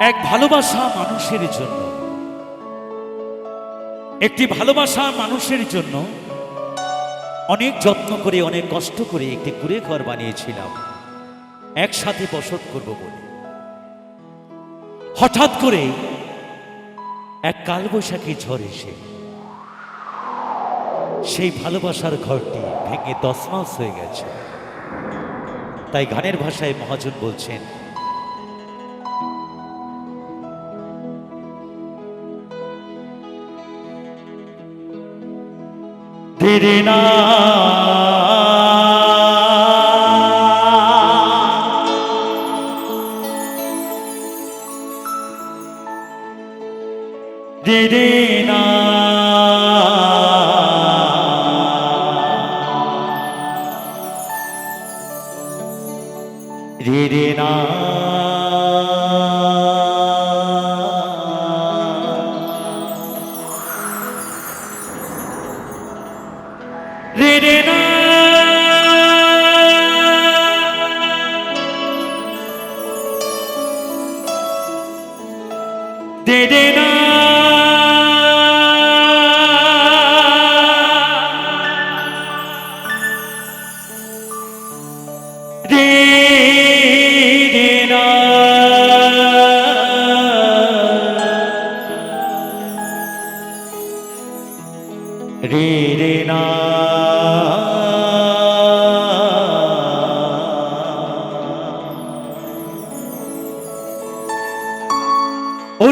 এক ভালোবাসা মানুষের জন্য। একটি ভালোবাসা মানুষের জন্য অনেক যত্ন করে, অনেক কষ্ট করে একটি কুড়ে ঘর বানিয়েছিলাম। একসাথে বসত করব বলে। হঠাৎ করে এক কালবৈশাখী ঝড় এসে সেই ভালোবাসার ঘরটি ভেঙে তসমাস হয়ে গেছে। তাই গানের ভাষায় মহাজন বলছেন তেরে না রে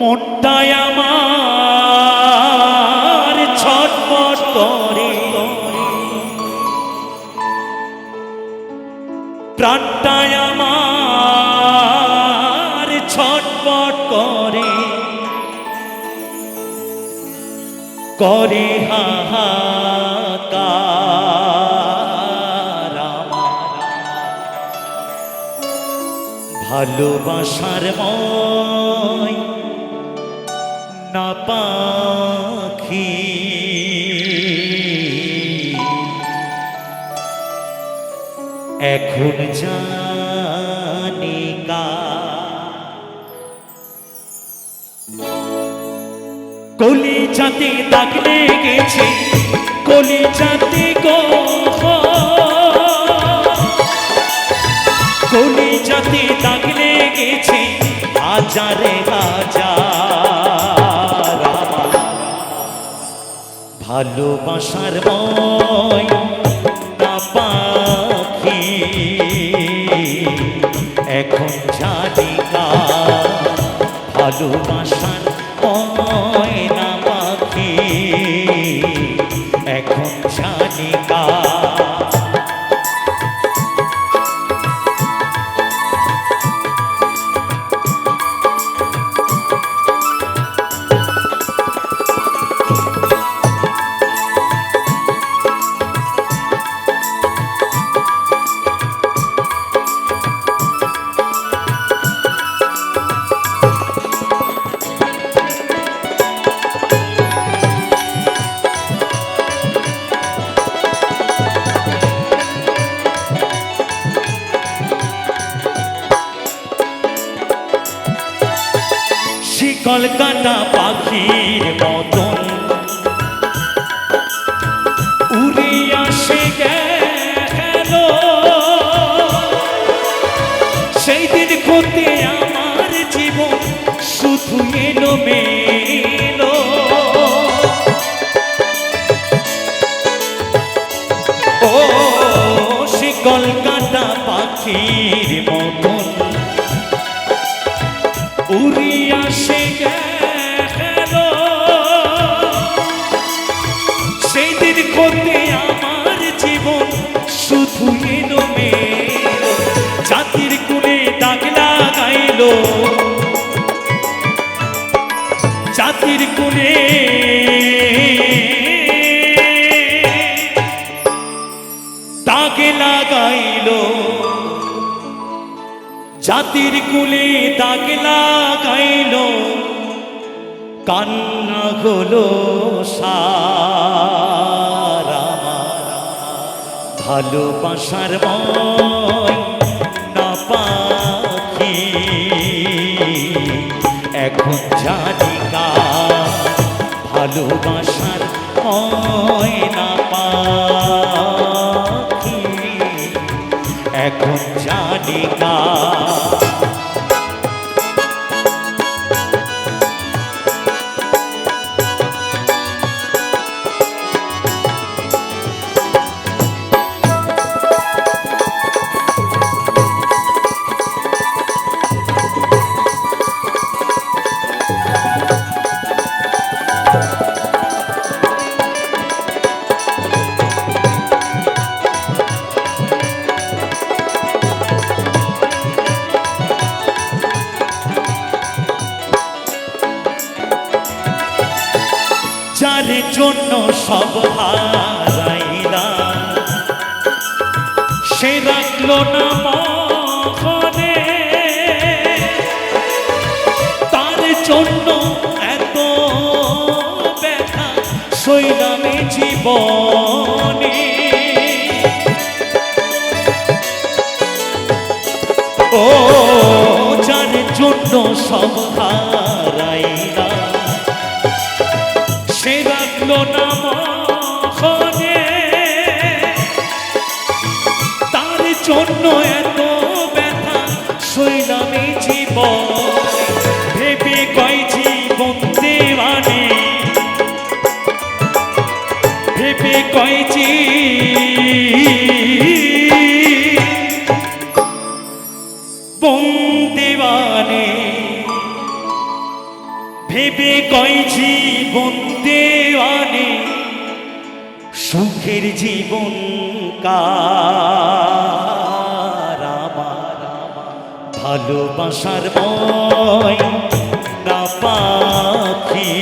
মনটায় আমার ছটপট করে। প্রাণটায় আমার ছটপট করে। করে আমার। ভালোবাসার ময় না পাখি এখন জানি কা। কলি যাতে দাগ লেগেছে কলি যাতে গো কলি যাতে দাগ লেগেছে, হাজারে হাজার ভালোবাসার ময় পাখি। এখন জানি কার ভালোবাসার ময় না পাখি। এখন জানি শিকল কাটা পাখির মতন। জাতির কুলে দাগে লাগাইল। জাতির কুলে দাগে লাগাইল। কান্না হলো সারা। ভালোবাসার ময় জানি কা ভালোবাসার না পাখি। এখন জানি কা জন্য সব হারাইলা। সে রাখল না মনে তার জন্য এত ব্যথা সৈরামে জীবনে। জীবন দেওয়ানে ভেবে কয় জীবন দেওয়ানে সুখের জীবন কার আমার? ভালোবাসার ময় না পাখি।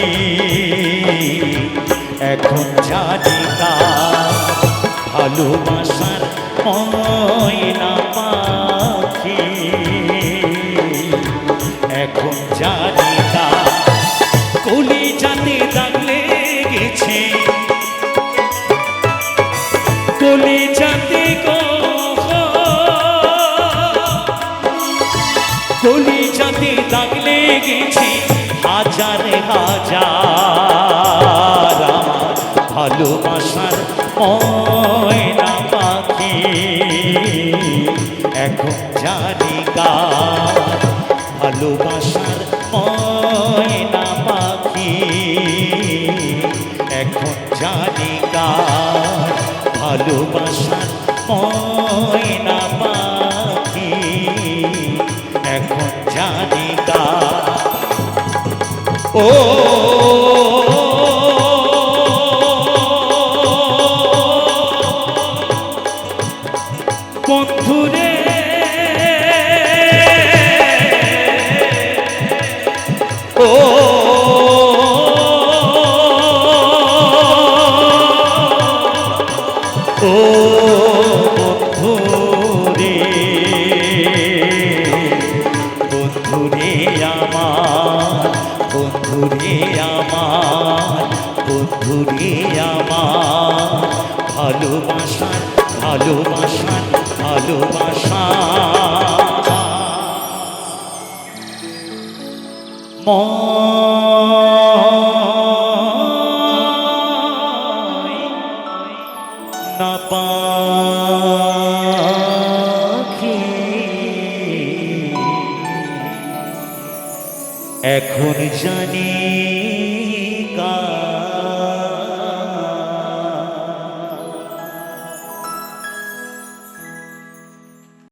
এখন জানি ভালোবাসার ময় না পাখি। এখন জানি কার কলি যাতে দাগ লেগেছে। কলি যাতে কলি যাতে দাগ লেগেছে হাজার হাজার। আমার ভালোবাসার ময়না পাখি। এখন জানি কার ভালোবাসার ময়না পাখি। এখন জানি কার ভালোবাসার ময়না পাখি। এখন জানি কার ও বন্ধুরে আমার। ভালোবাসা ময় না পাখি। এখন জানি